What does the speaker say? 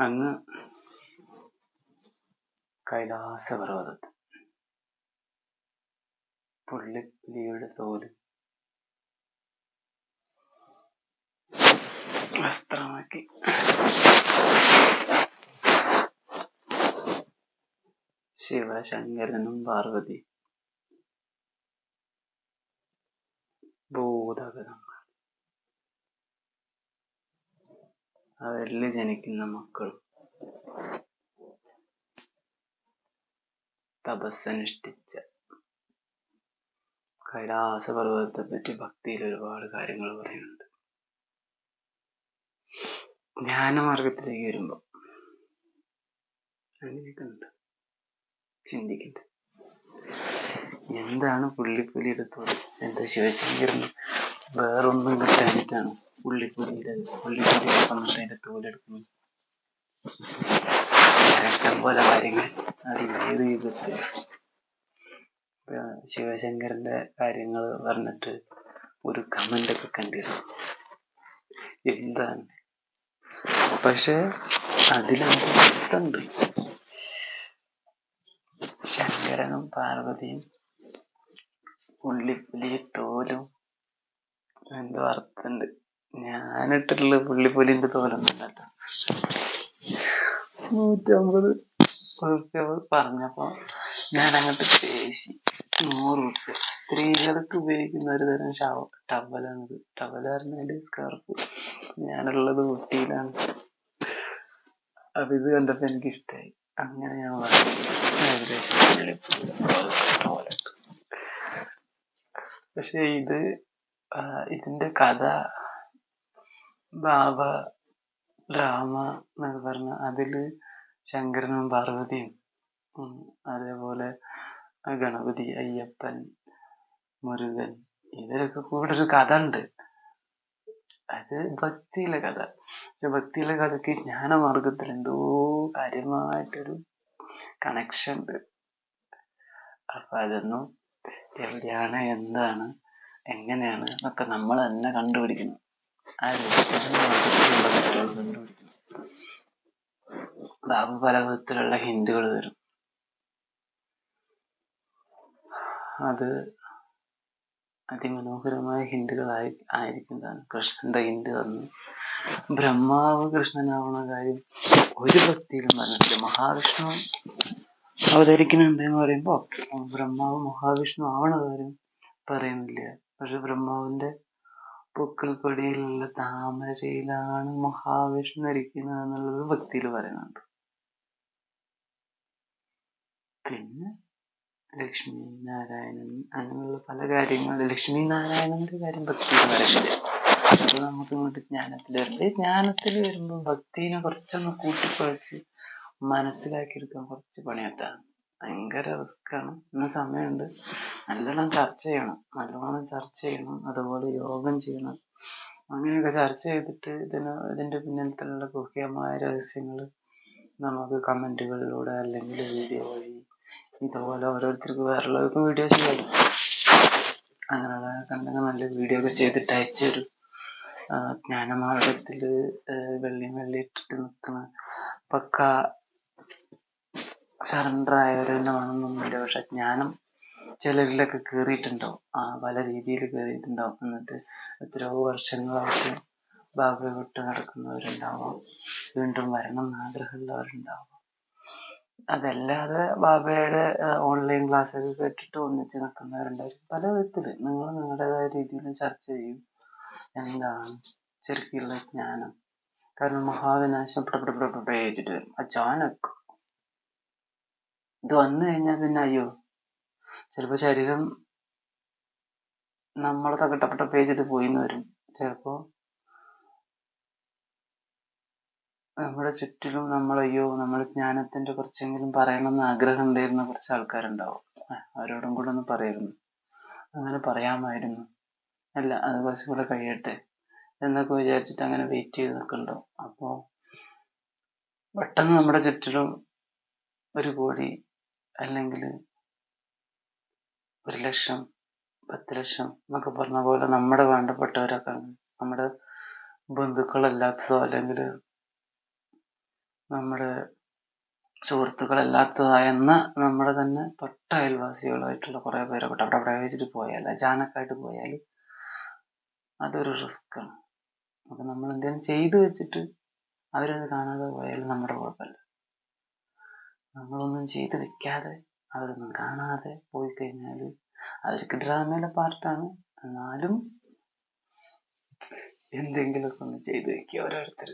അങ്ങ് കൈലാസപർവതത്തിൽ പുള്ളിപ്പുലിയുടെ തോൽ വസ്ത്രമാക്കി. ശിവശങ്കരനും പാർവതി അവരിൽ ജനിക്കുന്ന മക്കൾ തപസ്സനുഷ്ഠിച്ച കൈലാസപർവതത്തെ പറ്റി ഭക്തിയിൽ ഒരുപാട് കാര്യങ്ങൾ പറയുന്നുണ്ട്. ജ്ഞാനമാർഗത്തിലേക്ക് വരുമ്പോ അങ്ങനെയൊക്കെ ഉണ്ട്. ചിന്തിക്കണ്ട എന്താണ് പുള്ളിപ്പുലിയുടെ തോൽ എന്താ ശിവശങ്കരൻ വേറൊന്നും കിട്ടാനിട്ടാണ് പുള്ളിപ്പുലിയുടെ പുള്ളിപ്പുലി വന്നിട്ട് അതിന്റെ തോലെടുക്കുന്നു. ഇഷ്ടം പോലെ കാര്യങ്ങൾ അത് ഏത് യുഗത്തിൽ ഇപ്പൊ ശിവശങ്കരന്റെ കാര്യങ്ങൾ പറഞ്ഞിട്ട് ഒരു കമന്റ് ഒക്കെ കണ്ടിരുന്നു എന്താണ്? പക്ഷെ അതിലൊരു ശങ്കരനും പാർവതിയും പുള്ളിപ്പുലിയെ തോലും എന്തോ അർത്ഥമുണ്ട് ഞാനിട്ടുള്ള പുള്ളിപ്പുലിന്റെ തോലൊന്നും കേട്ടോ നൂറ്റമ്പത് റുപ്യ പറഞ്ഞപ്പോ ഞാൻ അങ്ങോട്ട് പേശി നൂറ് റുപ്യ സ്ത്രീകൾക്ക് ഉപയോഗിക്കുന്ന ഒരു തരം ഷവ ടവലാണിത് ടവല പറഞ്ഞാൽ സ്കാർഫ് ഞാനുള്ളത് ഊട്ടിയിലാണ് അപ്പൊ ഇത് കണ്ടപ്പോ എനിക്ക് ഇഷ്ടായി അങ്ങനെ ഞാൻ വാങ്ങി പക്ഷെ ഇത് ആ, ഇതിന്റെ കഥ ബാബ ഡ്രാമ എന്നൊക്കെ പറഞ്ഞ അതിൽ ശങ്കരനും പാർവതിയും അതേപോലെ ഗണപതി അയ്യപ്പൻ മുരുകൻ ഇവരൊക്കെ കൂടെ ഒരു കഥ ഉണ്ട്. അത് ഭക്തിയിലെ കഥ. പക്ഷെ ഭക്തിയിലെ കഥയ്ക്ക് ജ്ഞാനമാർഗത്തിൽ എന്തോ കാര്യമായിട്ടൊരു കണക്ഷൻ ഉണ്ട്. അപ്പൊ അതൊന്നും എവിടെയാണ് എന്താണ് എങ്ങനെയാണ് എന്നൊക്കെ നമ്മൾ തന്നെ കണ്ടുപിടിക്കണം ആ കണ്ടുപിടിക്കണം ബാബു പല വിധത്തിലുള്ള ഹിന്ദുകൾ തരും അത് അതിമനോഹരമായ ഹിന്റുകളായി ആയിരിക്കുന്നതാണ് കൃഷ്ണന്റെ ഹിന്ദു തന്നു ബ്രഹ്മാവ് കൃഷ്ണനാവുന്ന കാര്യം ഒരു ഭക്തിയിലും പറഞ്ഞിട്ടില്ല. മഹാവിഷ്ണു അവതരിക്കുന്നുണ്ട് എന്ന് പറയുമ്പോ ബ്രഹ്മാവ് മഹാവിഷ്ണു ആവണ കാര്യം പറയുന്നില്ല. പക്ഷെ ബ്രഹ്മാവിന്റെ പൊക്കിൾക്കൊടിയിലുള്ള താമരയിലാണ് മഹാവിഷ്ണു ഇരിക്കുന്നത് എന്നുള്ളത് ഭക്തിയിൽ പറയുന്നുണ്ട്. പിന്നെ ലക്ഷ്മി നാരായണൻ അങ്ങനെയുള്ള പല കാര്യങ്ങളും ലക്ഷ്മി നാരായണന്റെ കാര്യം ഭക്തിയിൽ പറയുന്നില്ല. അത് നമുക്ക് ഇങ്ങോട്ട് ജ്ഞാനത്തിൽ വരുന്നത് ജ്ഞാനത്തിൽ വരുമ്പോൾ ഭക്തിനെ കുറച്ചൊന്ന് കൂട്ടിക്കുഴച്ച് മനസ്സിലാക്കിയെടുക്കാൻ കുറച്ച് പണിയായിട്ടാണ് ഭയങ്കര റിസ്ക് ആണ്. ഇന്ന് സമയമുണ്ട്. നല്ലോണം ചർച്ച ചെയ്യണം. നല്ലോണം ചർച്ച ചെയ്യണം. അതുപോലെ യോഗം ചെയ്യണം. അങ്ങനെയൊക്കെ ചർച്ച ചെയ്തിട്ട് ഇതിന് ഇതിന്റെ പിന്നിലത്തുള്ള ഗുഹ്യമായ രഹസ്യങ്ങൾ നമുക്ക് കമന്റുകളിലൂടെ അല്ലെങ്കിൽ വീഡിയോ വഴി ഇതുപോലെ ഓരോരുത്തർക്ക് വേറുള്ളവർക്കും വീഡിയോ ചെയ്യാം. അങ്ങനെയുള്ള കണ്ടെങ്കിൽ നല്ല വീഡിയോ ഒക്കെ ചെയ്തിട്ട് അയച്ചു തരും ജ്ഞാനമാർഗത്തിൽ വെള്ളിയും വെള്ളി ഇട്ടിട്ട് നിൽക്കുന്ന പക്ക വേണമെന്നൊന്നുമില്ല പക്ഷെ ജ്ഞാനം ചിലരിലൊക്കെ കയറിയിട്ടുണ്ടാവും ആ പല രീതിയിൽ കയറിയിട്ടുണ്ടാവും എന്നിട്ട് എത്രയോ വർഷങ്ങളായിട്ട് ഭാഗ്യ വിട്ട് നടക്കുന്നവരുണ്ടാവാം വീണ്ടും വരണം എന്ന് ആഗ്രഹമുള്ളവരുണ്ടാവാം അതല്ലാതെ ബാബയുടെ ഓൺലൈൻ ക്ലാസ്സൊക്കെ കേട്ടിട്ട് ഒന്നിച്ച് നിൽക്കുന്നവരുണ്ടായിരിക്കും പല വിധത്തിൽ നിങ്ങൾ നിങ്ങളുടേതായ രീതിയിൽ ചർച്ച ചെയ്യും എന്താണ് ശരിക്കുള്ള ജ്ഞാനം കാരണം മഹാവിനാശം പ്രേരിച്ചിട്ട് വരും അച്ചാനക്ക് ഇത് വന്നു കഴിഞ്ഞാൽ പിന്നെ അയ്യോ ചിലപ്പോ ശരീരം നമ്മളെ തകട്ടപ്പെട്ട പോയി എന്ന് വരും. ചിലപ്പോ നമ്മുടെ ചുറ്റിലും നമ്മൾ അയ്യോ നമ്മൾ ജ്ഞാനത്തിന്റെ കുറച്ചെങ്കിലും പറയണമെന്ന് ആഗ്രഹം ഉണ്ടായിരുന്ന കുറച്ച് ആൾക്കാരുണ്ടാവും. അവരോടും കൂടെ ഒന്ന് പറയായിരുന്നു അങ്ങനെ പറയാമായിരുന്നു. അല്ല അത് കുറച്ചും കൂടെ കഴിയട്ടെ എന്നൊക്കെ വിചാരിച്ചിട്ട് അങ്ങനെ വെയിറ്റ് ചെയ്ത് നിൽക്കുന്നുണ്ടാവും അപ്പോ പെട്ടെന്ന് നമ്മുടെ ചുറ്റിലും ഒരു കോടി അല്ലെങ്കിൽ ഒരു ലക്ഷം പത്ത് ലക്ഷം എന്നൊക്കെ പറഞ്ഞ പോലെ നമ്മുടെ വേണ്ടപ്പെട്ടവരൊക്കെ നമ്മുടെ ബന്ധുക്കളല്ലാത്തതോ അല്ലെങ്കിൽ നമ്മുടെ സുഹൃത്തുക്കളല്ലാത്തതോ എന്ന നമ്മുടെ തന്നെ തൊട്ട അയൽവാസികളായിട്ടുള്ള കുറേ പേരൊക്കെ അവിടെ അവിടെ വെച്ചിട്ട് പോയാൽ അജാനക്കായിട്ട് പോയാൽ അതൊരു റിസ്ക്കാണ് അപ്പം നമ്മൾ എന്തെങ്കിലും ചെയ്തു വെച്ചിട്ട് അവരത് കാണാതെ പോയാൽ നമ്മുടെ കുഴപ്പമില്ല. നമ്മളൊന്നും ചെയ്ത് വെക്കാതെ അവരൊന്നും കാണാതെ പോയി കഴിഞ്ഞാൽ അവർക്ക് ഡ്രാമയുടെ പാർട്ടാണ്. എന്നാലും എന്തെങ്കിലുമൊക്കെ ഒന്ന് ചെയ്ത് വെക്കുക ഓരോരുത്തർ